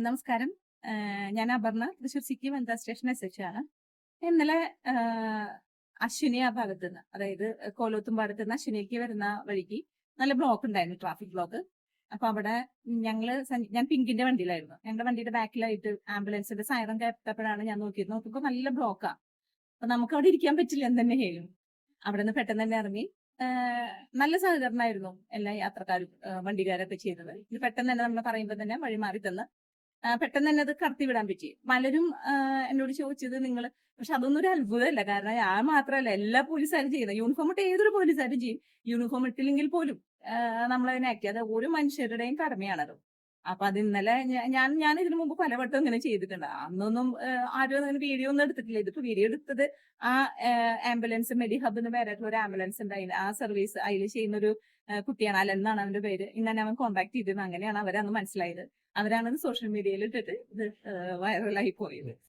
നമസ്കാരം. ഞാൻ അപർണ തൃശ്ശൂർ സിറ്റി വനിതാ സ്റ്റേഷൻ എസ് എച്ച് ആണ്. ഇന്നലെ അശ്വിനി ആ ഭാഗത്ത് നിന്ന് അതായത് കോലോത്തും ഭാഗത്ത് നിന്ന് അശ്വിനിക്ക് വരുന്ന വഴിക്ക് നല്ല ബ്ലോക്ക് ഉണ്ടായിരുന്നു ട്രാഫിക് ബ്ലോക്ക്. അപ്പൊ അവിടെ ഞങ്ങൾ ഞാൻ പിങ്കിന്റെ വണ്ടിയിലായിരുന്നു. ഞങ്ങളുടെ വണ്ടിയുടെ ബാക്കിലായിട്ട് ആംബുലൻസിന്റെ സൈറം കേട്ടപ്പോഴാണ് ഞാൻ നോക്കിയത്. നോക്കുമ്പോൾ നല്ല ബ്ലോക്കാ. അപ്പൊ നമുക്ക് അവിടെ ഇരിക്കാൻ പറ്റില്ല എന്ന് തന്നെ ചെയ്യും അവിടെ നിന്ന് പെട്ടെന്ന് തന്നെ ഇറങ്ങി നല്ല സഹകരണമായിരുന്നു എല്ലാ യാത്രക്കാരും വണ്ടിക്കാരൊക്കെ ചെയ്തത്. ഇത് പെട്ടെന്ന് തന്നെ നമ്മൾ പറയുമ്പോൾ തന്നെ വഴി മാറി തന്ന് പെട്ടെന്ന് തന്നെ അത് കടത്തി വിടാൻ പറ്റി. പലരും ആ, എന്നോട് ചോദിച്ചത് നിങ്ങൾ പക്ഷെ അതൊന്നും ഒരു അത്ഭുതമല്ല. കാരണം ഞാൻ മാത്രമല്ല എല്ലാ പോലീസുകാരും ചെയ്യുന്നത്. യൂണിഫോം ഇട്ട് ഏതൊരു പോലീസുകാരും ചെയ്യും. യൂണിഫോം ഇട്ടില്ലെങ്കിൽ പോലും നമ്മളതിനെ ആക്കി. അത് ഓരോ മനുഷ്യരുടെയും കടമയാണത്. അപ്പൊ അത് ഇന്നലെ ഞാൻ ഞാൻ ഇതിനു മുമ്പ് പലവട്ടം ഇങ്ങനെ ചെയ്തിട്ടുണ്ട്. അന്നൊന്നും ആരും അങ്ങനെ വീഡിയോ ഒന്നും എടുത്തിട്ടില്ല. ഇതിപ്പോ വീഡിയോ എടുത്തത് ആ ആംബുലൻസ് മെഡി ഹബ് എന്ന് പേരായിട്ടുള്ള ഒരു ആംബുലൻസ് ഉണ്ട് അതിൽ ആ സർവീസ് അതിൽ ചെയ്യുന്ന ഒരു കുട്ടിയാണ് അലൻ എന്നാണ് അവന്റെ പേര്. ഇന്നെ അവൻ കോണ്ടാക്ട് ചെയ്തിരുന്നു. അങ്ങനെയാണ് അവരന്ന് മനസ്സിലായത്. അവരാണ് സോഷ്യൽ മീഡിയയിൽ ഇട്ടിട്ട് ഇത് വൈറലായി പോയത്.